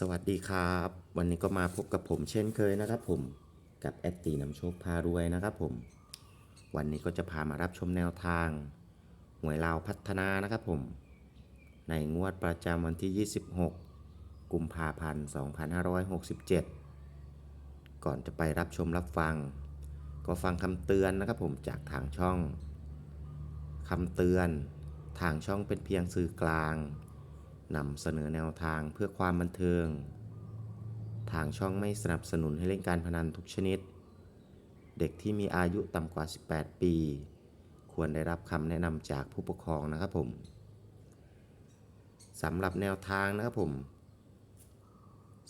สวัสดีครับ วันนี้ก็มาพบกับผมเช่นเคยนะครับผมกับแอดตีนำโชคพารวยนะครับผม วันนี้ก็จะพามารับชมแนวทางหวยลาวพัฒนานะครับผม ในงวดประจำวันที่ 26 กุมภาพันธ์ 2567 ก่อนจะไปรับชมรับฟัง ก็ฟังคำเตือนนะครับผมจากทางช่องคำเตือน ทางช่องเป็นเพียงสื่อกลาง นำเสนอแนวทางเพื่อความบันเทิง ทางช่องไม่สนับสนุนให้เล่นการพนันทุกชนิด เด็กที่มีอายุต่ำกว่า 18 ปี ควรได้รับคำแนะนำจากผู้ปกครองนะครับผมสำหรับแนวทางนะครับผม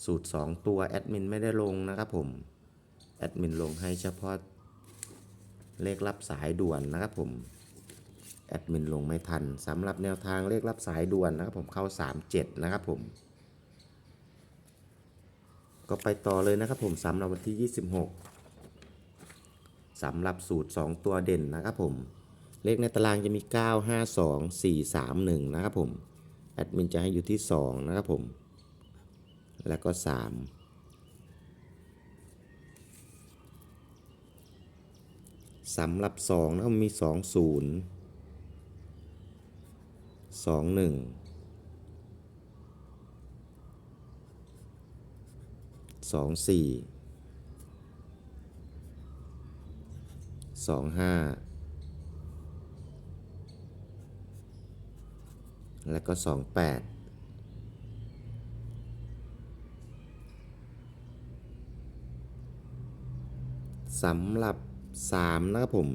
สูตร 2 ตัวแอดมินไม่ได้ลงนะครับผม แอดมินลงให้เฉพาะเลขรับสายด่วนนะครับผม แอดมินลงไม่ทันสำหรับแนวทางเลขรับสายด่วนนะครับผมเข้า 37 นะครับผม ก็ไปต่อเลยนะครับผมสำหรับวันที่ 26สำหรับสูตร 2 ตัวเด่นนะครับผม เลขในตารางจะมี 9 5 2 4 3 1 นะครับผม แอดมินจะให้อยู่ที่ 2 นะครับผม แล้วก็ 3สำหรับ2นะครับมี 2 0 สองหนึ่งสองสี่สองห้าแล้วก็สองแปดสำหรับสามนะครับผม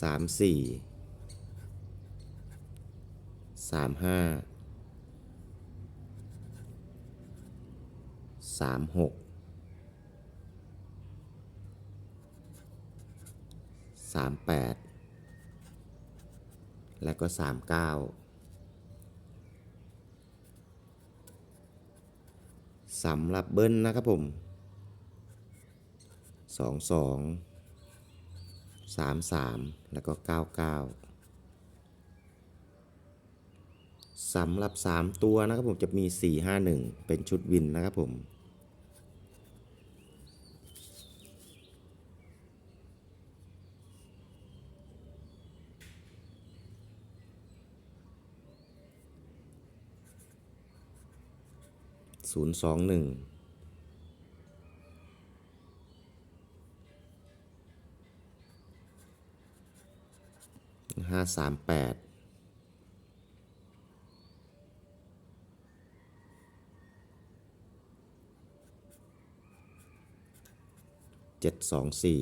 สามสี่สามห้าสามหกสามแปดและก็สามเก้าสำหรับเบิ้ลนะครับผมสองสอง สามสามแล้วก็เก้าเก้าสำหรับสามตัวนะครับผมจะมีสี่ห้าหนึ่งเป็นชุดวินนะครับผมศูนย์สองหนึ่ง ห้าสามแปดเจ็ดสองสี่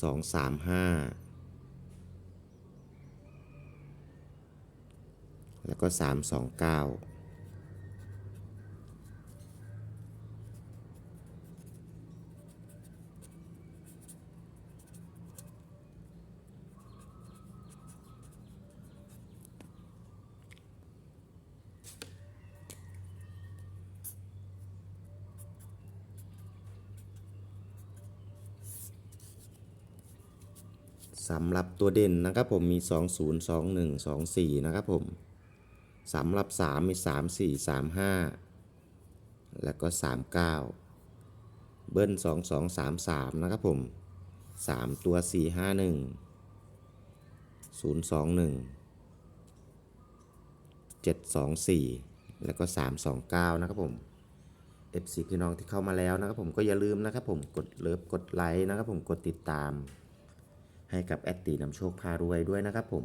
สองสามห้า แล้ว ก็สามสองเก้าสำหรับตัวเด่นนะครับผมมี 20 21 24 นะครับผม สำหรับ 3 มี 3 4 3 5 แล้วก็ 39 เบิ้ล 2 2 3 3 นะครับผม 3 ตัว 4 5 1 0 2 1 7 2 4 แล้วก็ 3 2 9 นะครับผม FC พี่น้องที่เข้ามาแล้วนะครับผมก็อย่าลืมนะครับผมกดเลิฟกดไลค์นะครับผมกดติดตาม ให้กับแอดตีนำโชคพารวยด้วยนะครับผม